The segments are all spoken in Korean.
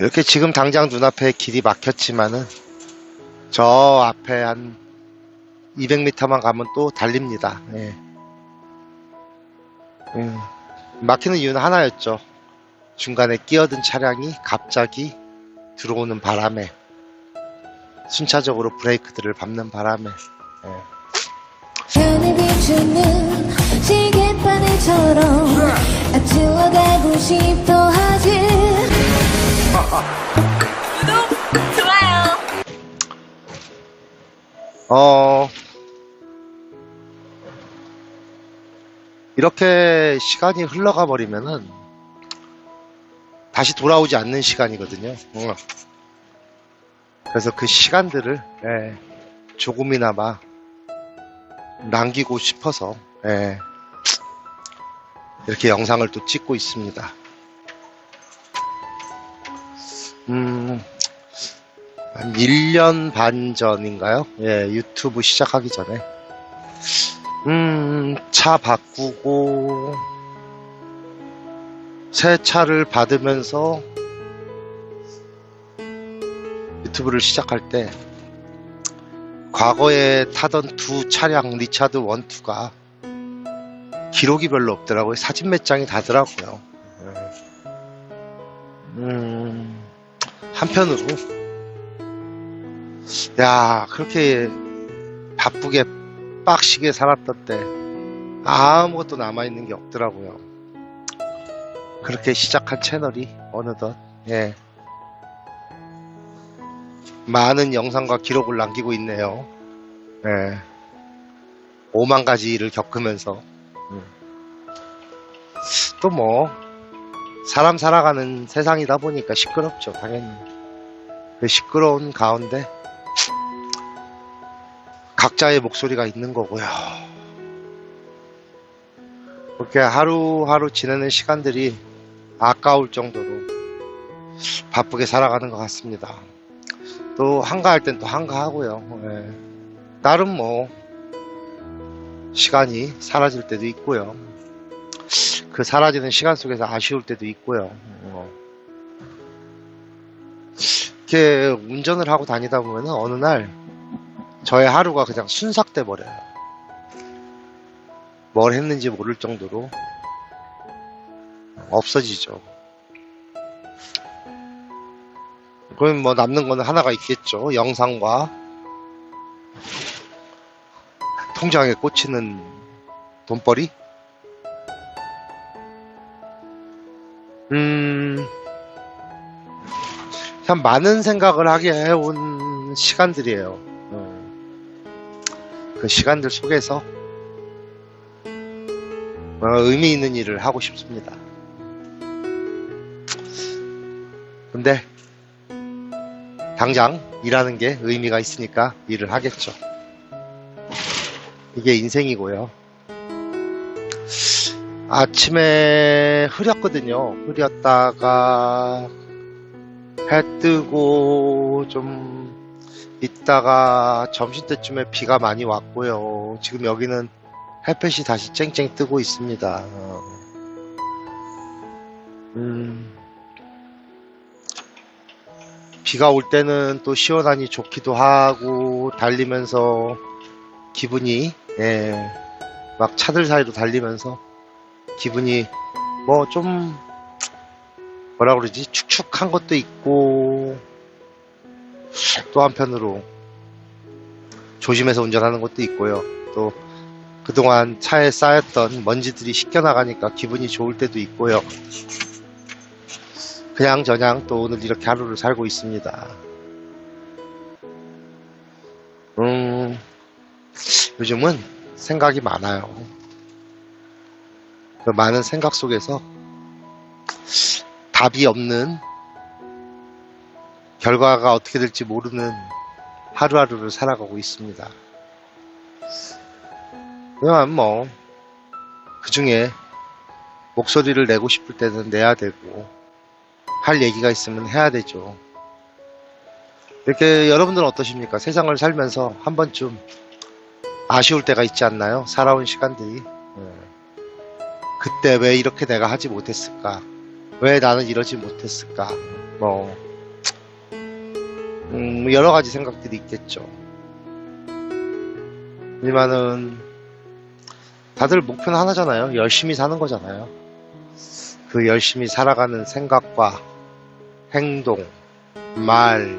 이렇게 지금 당장 눈앞에 길이 막혔지만은 저 앞에 한 200m만 가면 또 달립니다. 예. 음, 막히는 이유는 하나였죠. 중간에 끼어든 차량이 갑자기 들어오는 바람에 순차적으로 브레이크들을 밟는 바람에 예. 가고 싶어 하지 좋아요. 어, 이렇게 시간이 흘러가 버리면은 다시 돌아오지 않는 시간이거든요. 어. 그래서 그 시간들을 예, 조금이나마 남기고 싶어서 예, 이렇게 영상을 또 찍고 있습니다. 음, 한 1년 반 전인가요? 예, 유튜브 시작하기 전에. 음, 차 바꾸고, 새 차를 받으면서 유튜브를 시작할 때, 과거에 타던 두 차량, 리차드 1, 2가 기록이 별로 없더라고요. 사진 몇 장이 다더라고요. 한편으로, 야, 그렇게 바쁘게 빡시게 살았던 때 아무것도 남아있는 게 없더라고요. 그렇게 시작한 채널이 어느덧, 예. 많은 영상과 기록을 남기고 있네요. 예. 5만 가지 일을 겪으면서. 또 뭐, 사람 살아가는 세상이다 보니까 시끄럽죠, 당연히. 그 시끄러운 가운데 각자의 목소리가 있는 거고요. 그렇게 하루하루 지내는 시간들이 아까울 정도로 바쁘게 살아가는 것 같습니다. 또 한가할 땐 또 한가하고요. 예. 나름 뭐 시간이 사라질 때도 있고요. 그 사라지는 시간 속에서 아쉬울 때도 있고요. 어. 이렇게 운전을 하고 다니다 보면 어느 날 저의 하루가 그냥 순삭돼 버려요. 뭘 했는지 모를 정도로 없어지죠. 그럼 뭐 남는 거는 하나가 있겠죠. 영상과 통장에 꽂히는 돈벌이? 음, 참 많은 생각을 하게 해온 시간들이에요. 어. 그 시간들 속에서 어, 의미 있는 일을 하고 싶습니다. 근데 당장 일하는 게 의미가 있으니까 일을 하겠죠. 이게 인생이고요. 아침에 흐렸거든요. 흐렸다가 해 뜨고 좀 있다가 점심때쯤에 비가 많이 왔고요. 지금 여기는 햇볕이 다시 쨍쨍 뜨고 있습니다. 어. 음, 비가 올 때는 또 시원하니 좋기도 하고 달리면서 기분이 예, 막 차들 사이로 달리면서 기분이 뭐 좀 뭐라 그러지 축축한 것도 있고 또 한편으로 조심해서 운전하는 것도 있고요. 또 그동안 차에 쌓였던 먼지들이 씻겨나가니까 기분이 좋을 때도 있고요. 그냥 저냥 또 오늘 이렇게 하루를 살고 있습니다. 음, 요즘은 생각이 많아요. 그 많은 생각 속에서 답이 없는 결과가 어떻게 될지 모르는 하루하루를 살아가고 있습니다. 그냥 뭐, 그 중에 목소리를 내고 싶을 때는 내야 되고, 할 얘기가 있으면 해야 되죠. 이렇게 여러분들은 어떠십니까? 세상을 살면서 한 번쯤 아쉬울 때가 있지 않나요? 살아온 시간들이. 예. 그때 왜 이렇게 내가 하지 못했을까? 왜 나는 이러지 못했을까? 뭐, 음, 여러 가지 생각들이 있겠죠. 하지만은 다들 목표는 하나잖아요. 열심히 사는 거잖아요. 그 열심히 살아가는 생각과 행동, 말,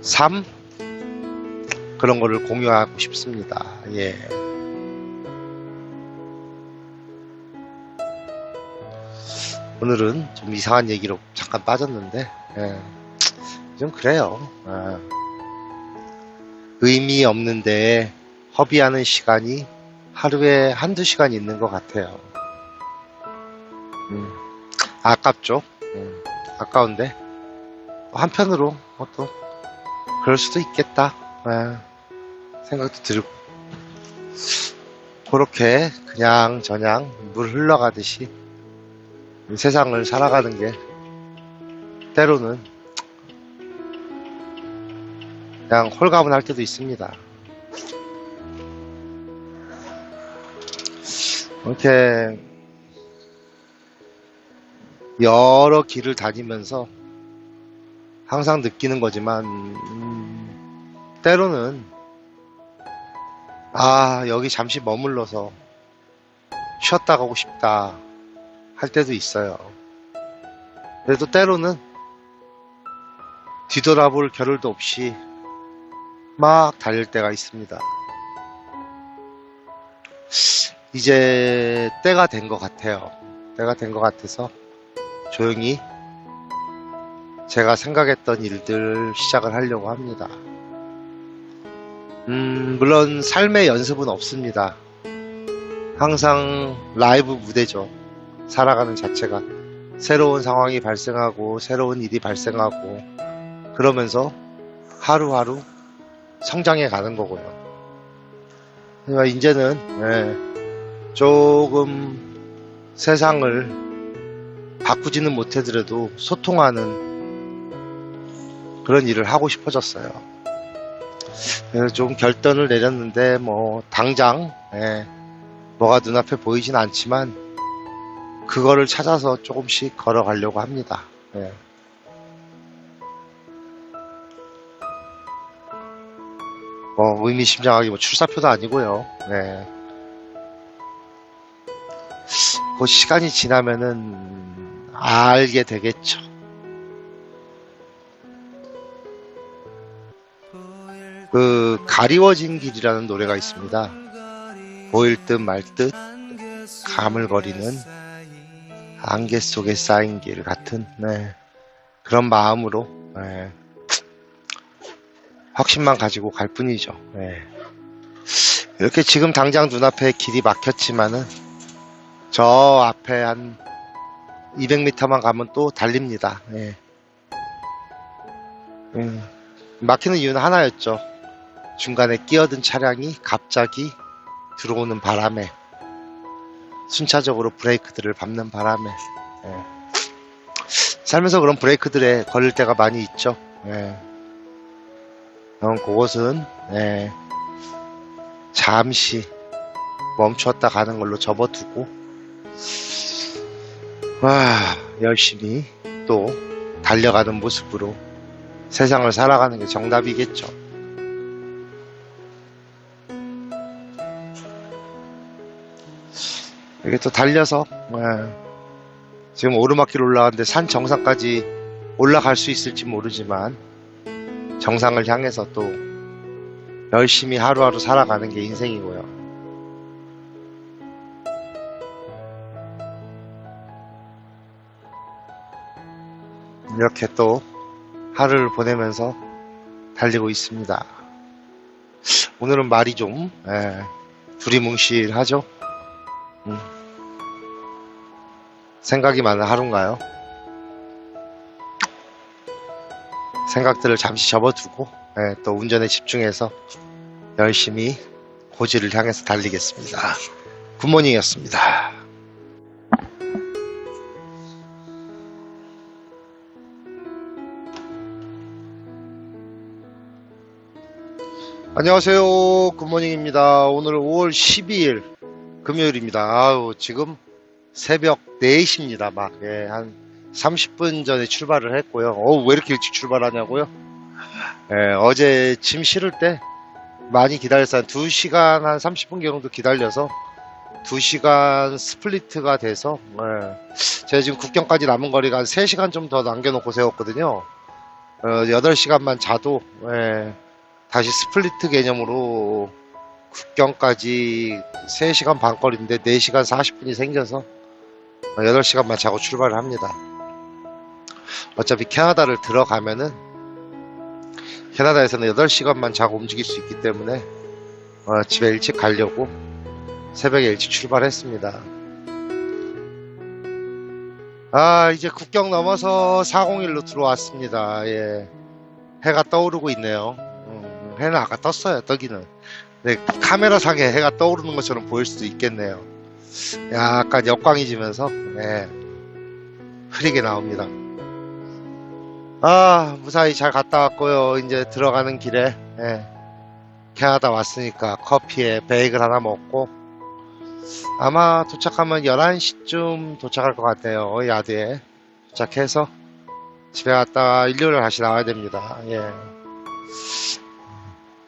삶 그런 거를 공유하고 싶습니다. 예. 오늘은 좀 이상한 얘기로 잠깐 빠졌는데 예. 좀 그래요. 아. 의미 없는데 허비하는 시간이 하루에 한두 시간 있는 것 같아요. 음, 아깝죠? 음, 아까운데 한편으로 뭐 또 그럴 수도 있겠다 아, 생각도 들고 그렇게 그냥 저냥 물 흘러가듯이 이 세상을 살아가는 게 때로는 그냥 홀가분할 때도 있습니다. 이렇게 여러 길을 다니면서 항상 느끼는 거지만 음, 때로는 아 여기 잠시 머물러서 쉬었다 가고 싶다 할 때도 있어요. 그래도 때로는 뒤돌아볼 겨를도 없이 막 달릴 때가 있습니다. 이제 때가 된 것 같아요. 때가 된 것 같아서 조용히 제가 생각했던 일들 시작을 하려고 합니다. 음, 물론 삶의 연습은 없습니다. 항상 라이브 무대죠. 살아가는 자체가. 새로운 상황이 발생하고, 새로운 일이 발생하고, 그러면서 하루하루 성장해 가는 거고요. 그러니까 이제는, 예, 조금 세상을 바꾸지는 못하더라도 소통하는 그런 일을 하고 싶어졌어요. 그래서 좀 결단을 내렸는데 뭐 당장 예, 뭐가 눈앞에 보이진 않지만 그거를 찾아서 조금씩 걸어가려고 합니다. 예. 뭐 의미심장하게 뭐 출사표도 아니고요. 예. 그 시간이 지나면은 알게 되겠죠. 그 가리워진 길이라는 노래가 있습니다. 보일 듯 말 듯 가물거리는 안개 속에 쌓인 길 같은 네. 그런 마음으로 네. 확신만 가지고 갈 뿐이죠. 네. 이렇게 지금 당장 눈앞에 길이 막혔지만은 저 앞에 한 200m만 가면 또 달립니다. 예. 음, 막히는 이유는 하나였죠. 중간에 끼어든 차량이 갑자기 들어오는 바람에 순차적으로 브레이크들을 밟는 바람에 예. 살면서 그런 브레이크들에 걸릴 때가 많이 있죠. 예. 그럼 그것은 예. 잠시 멈추었다 가는 걸로 접어두고 와 열심히 또 달려가는 모습으로 세상을 살아가는 게 정답이겠죠. 이게 또 달려서 예, 지금 오르막길 올라가는데 산 정상까지 올라갈 수 있을지 모르지만 정상을 향해서 또 열심히 하루하루 살아가는 게 인생이고요. 이렇게 또 하루를 보내면서 달리고 있습니다. 오늘은 말이 좀 예, 두리뭉실하죠? 음. 생각이 많은 하루인가요? 생각들을 잠시 접어두고 예, 또 운전에 집중해서 열심히 고지를 향해서 달리겠습니다. 굿모닝이었습니다. 안녕하세요. 굿모닝입니다. 오늘 5월 12일 금요일입니다. 아우, 지금 새벽 4시입니다. 막, 예, 한 30분 전에 출발을 했고요. 어, 왜 이렇게 일찍 출발하냐고요? 예, 어제 짐 실을 때 많이 기다렸어요. 한 2시간 한 30분 정도 기다려서 2시간 스플리트가 돼서 예, 제가 지금 국경까지 남은 거리가 한 3시간 좀 더 남겨놓고 세웠거든요. 어, 8시간만 자도 예, 다시 스플리트 개념으로 국경까지 3시간 반 거리인데 4시간 40분이 생겨서 8시간만 자고 출발을 합니다. 어차피 캐나다를 들어가면은 캐나다에서는 8시간만 자고 움직일 수 있기 때문에 어, 집에 일찍 가려고 새벽에 일찍 출발했습니다. 아 이제 국경 넘어서 401로 들어왔습니다. 예. 해가 떠오르고 있네요. 음, 해는 아까 떴어요. 떠기는. 네, 카메라 상에 해가 떠오르는 것처럼 보일 수도 있겠네요. 약간 역광이 지면서 네, 흐리게 나옵니다. 아 무사히 잘 갔다 왔고요. 이제 들어가는 길에 예, 캐나다 왔으니까 커피에 베이글 하나 먹고 아마 도착하면 11시쯤 도착할 것 같아요. 야드에 도착해서 집에 갔다가 일요일에 다시 나와야 됩니다. 예.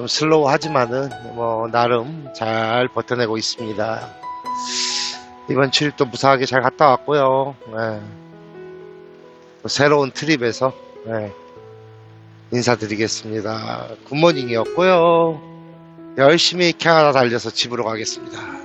좀 슬로우하지만은 뭐 나름 잘 버텨내고 있습니다. 이번 출입도 무사하게 잘 갔다 왔고요. 예. 또 새로운 트립에서 예. 인사드리겠습니다. 굿모닝이었고요. 열심히 캐나다 달려서 집으로 가겠습니다.